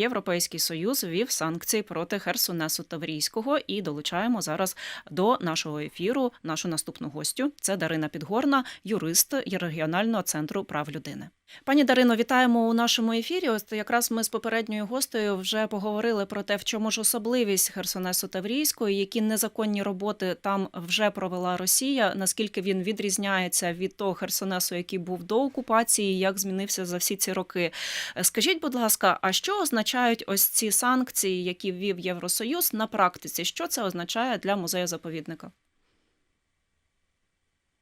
Європейський союз ввів санкції проти Херсонесу Таврійського і долучаємо зараз до нашого ефіру нашу наступну гостю. Це Дарина Підгорна, юрист регіонального центру прав людини. Пані Дарино, вітаємо у нашому ефірі. Ось якраз ми з попередньою гостею вже поговорили про те, в чому ж особливість Херсонесу Таврійського, і які незаконні роботи там вже провела Росія. Наскільки він відрізняється від того Херсонесу, який був до окупації, як змінився за всі ці роки. Скажіть, будь ласка, а що означають ось ці санкції, які ввів Євросоюз на практиці? Що це означає для музею заповідника?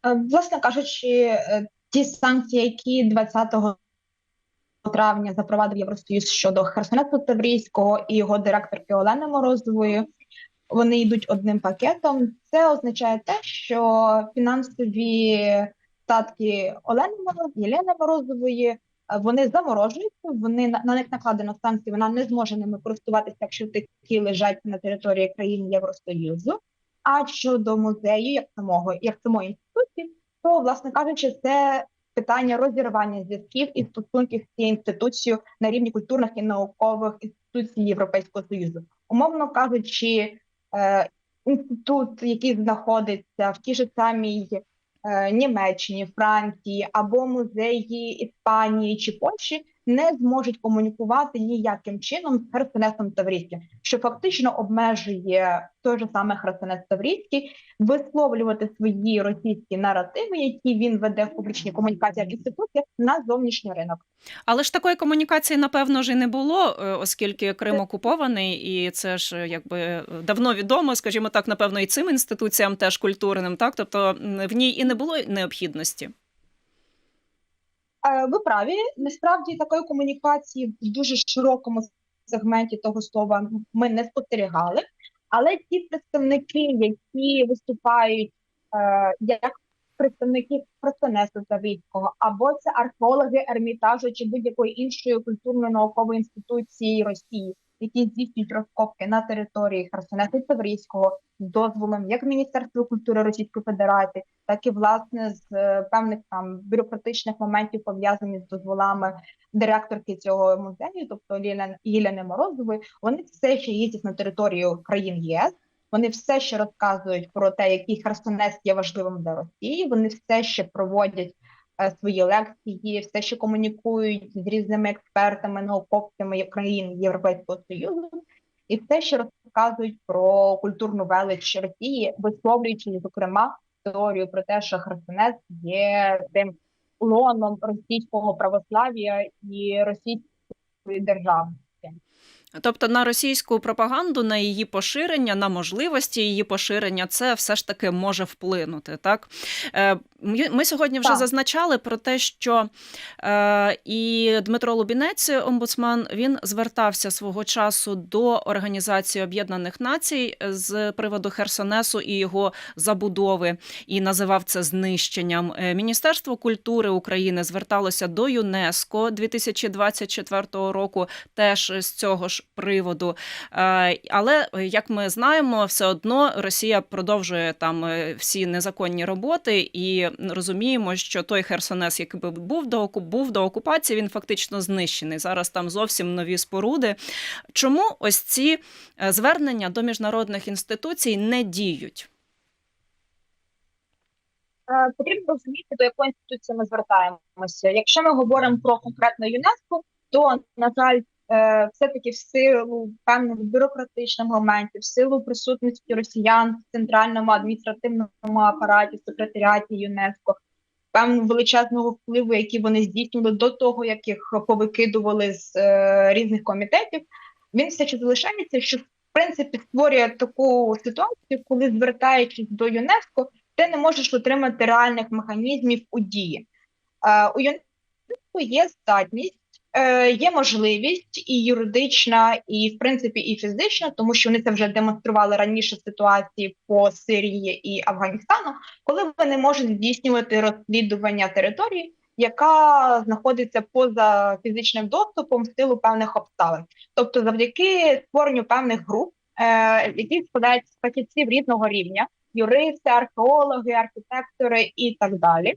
Е, Власне кажучи, е, ті санкції, які 20 травня запровадив Євросоюз щодо Херсонесу Таврійського і його директорки Олени Морозової, вони йдуть одним пакетом. Це означає те, що фінансові статки Олени Мороз, Єлени Морозової е, вони заморожуються, вони на них накладено санкції, вона не зможе ними користуватися, якщо такі лежать на території країн Євросоюзу. А щодо музею, як самого, як самої інституції, то, власне кажучи, це питання розірвання зв'язків і стосунків з цією інституцією на рівні культурних і наукових інституцій Європейського союзу, умовно кажучи, е, інститут, який знаходиться в тій ж самій е, Німеччині, Франції або музеї Іспанії чи Польщі, не зможуть комунікувати ніяким чином з Херсонесом Таврійським, що фактично обмежує той же саме Херсонес Таврійський висловлювати свої російські наративи, які він веде в публічній комунікації в інституціях на зовнішній ринок. Але ж такої комунікації, напевно, ж і не було, е, оскільки Крим окупований, і це ж е, якби давно відомо, скажімо так, напевно, і цим інституціям теж культурним, так тобто в ній і не було необхідності. Е, ви праві, насправді такої комунікації в дуже широкому сегменті того слова ми не спостерігали, але ті представники, які виступають е, як представники Херсонесу Завідського, або це археологи Ермітажу чи будь-якої іншої культурно-наукової інституції Росії, які здійснюють розкопки на території Херсонесу Таврійського з дозволом як Міністерства культури Російської Федерації, так і власне з е, певних там бюрократичних моментів пов'язаних з дозволами директорки цього музею, тобто Єлени Морозової, вони все ще їздять на територію країн ЄС. Вони все ще розказують про те, який Херсонес є важливим для Росії. Вони все ще проводять свої лекції, все ще комунікують з різними експертами, науковцями країн Європейського Союзу, і все ще розказують про культурну велич Росії, висловлюючи зокрема теорію про те, що Херсонес є тим лоном російського православ'я і російської держави. Тобто на російську пропаганду, на її поширення, на можливості її поширення, це все ж таки може вплинути. Так Е, ми сьогодні вже Так. зазначали про те, що е, і Дмитро Лубінець, омбудсман, він звертався свого часу до Організації Об'єднаних Націй з приводу Херсонесу і його забудови, і називав це знищенням. Е, Міністерство культури України зверталося до ЮНЕСКО 2024 року, теж з цього ж приводу. Е, Але як ми знаємо, все одно Росія продовжує там е, всі незаконні роботи, і розуміємо, що той Херсонес, який би був до був до окупації, він фактично знищений. Зараз там зовсім нові споруди. Чому ось ці е, звернення до міжнародних інституцій не діють? Е, Потрібно розуміти, до якої інституції ми звертаємося. Якщо ми говоримо про конкретно ЮНЕСКО, то на жаль, все-таки в силу певних бюрократичних моментів, в силу присутності росіян в центральному адміністративному апараті, секретаріаті ЮНЕСКО, певного величезного впливу, який вони здійснювали до того, як їх повикидували з е, різних комітетів, він все ще залишається, що в принципі створює таку ситуацію, коли звертаючись до ЮНЕСКО, ти не можеш отримати реальних механізмів у дії. Е, у ЮНЕСКО є здатність, е, є можливість і юридична, і в принципі і фізична, тому що вони це вже демонстрували раніше ситуації по Сирії і Афганістану, коли вони можуть здійснювати розслідування території, яка знаходиться поза фізичним доступом в силу певних обставин, тобто завдяки створенню певних груп, е, які складаються з фахівців різного рівня юристи, археологи, архітектори і так далі. Е,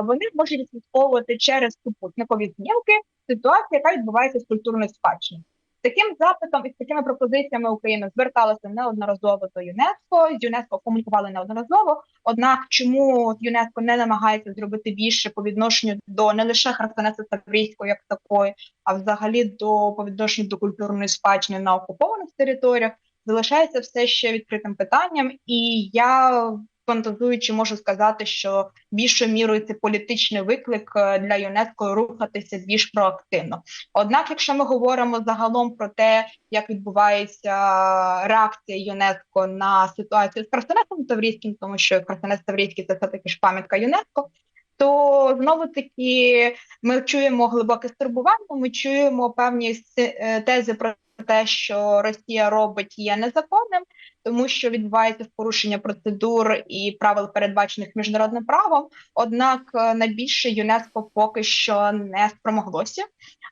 Вони можуть відслідковувати через супутникові знімки ситуацію, яка відбувається з культурною спадщиною. таким запитом і з такими пропозиціями Україна зверталася неодноразово до ЮНЕСКО. З ЮНЕСКО комунікували неодноразово. Однак, чому ЮНЕСКО не намагається зробити більше по відношенню до не лише Херсонесу Таврійської як такої, а взагалі до по відношенню до культурної спадщини на окупованих територіях, залишається все ще відкритим питанням, і я фантазуючи, можу сказати, що більшою мірою це політичний виклик е, для ЮНЕСКО рухатися більш проактивно. Однак, якщо ми говоримо загалом про те, як відбувається реакція ЮНЕСКО на ситуацію з Херсонесом Таврійським, тому що Херсонес Таврійський це все таки ж пам'ятка ЮНЕСКО. То знову таки ми чуємо глибоке стурбування. Ми чуємо певні е, тези про те, що Росія робить є незаконним, тому що відбувається порушення процедур і правил, передбачених міжнародним правом. Однак е, найбільше ЮНЕСКО поки що не спромоглося.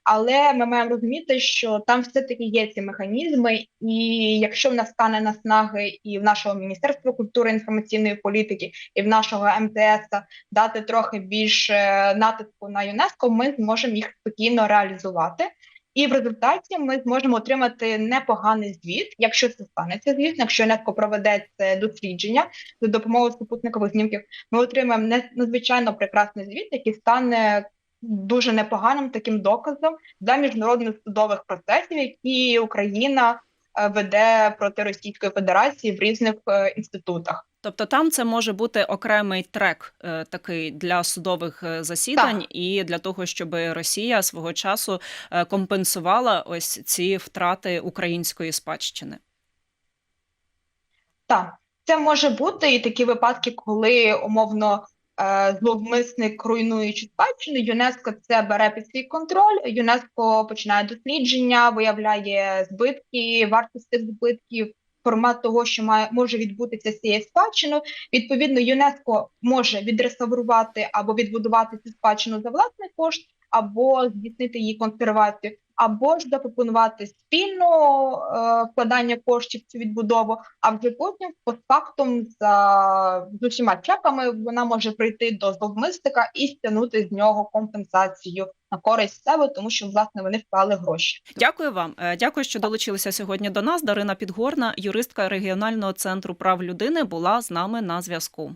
Але ми маємо розуміти, що там все-таки є ці механізми, і якщо в нас стане наснаги і в нашого Міністерства культури інформаційної політики, і в нашого МТС дати трохи більше натиску на ЮНЕСКО, ми зможемо їх спокійно реалізувати. І в результаті ми зможемо отримати непоганий звіт, якщо це станеться, звісно, якщо ЮНЕСКО проведе це дослідження за допомогою супутникових знімків, ми отримаємо надзвичайно прекрасний звіт, який стане дуже непоганим таким доказом для міжнародних судових процесів, які Україна е, веде проти Російської Федерації в різних е, інститутах. Тобто там це може бути окремий трек е, такий для судових е, засідань, Так. і для того, щоб Росія свого часу е, компенсувала ось ці втрати української спадщини. Так, це може бути і такі випадки, коли умовно е, зловмисник руйнуючи спадщину, ЮНЕСКО це бере під свій контроль. ЮНЕСКО починає дослідження, виявляє збитки, вартість цих збитків, формат того, що має може відбутися з цією спадщиною. Відповідно, ЮНЕСКО може відреставрувати або відбудувати цю спадщину за власний кошт, або здійснити її консервацію, або ж запропонувати спільно е, вкладання коштів цю відбудову, а вже потім постфактум за з усіма чеками вона може прийти до зловмисника і стягнути з нього компенсацію на користь себе, тому що власне вони вклали гроші. Дякую вам. Е, Дякую, що долучилися сьогодні до нас. Дарина Підгорна, юристка регіонального центру прав людини, була з нами на зв'язку.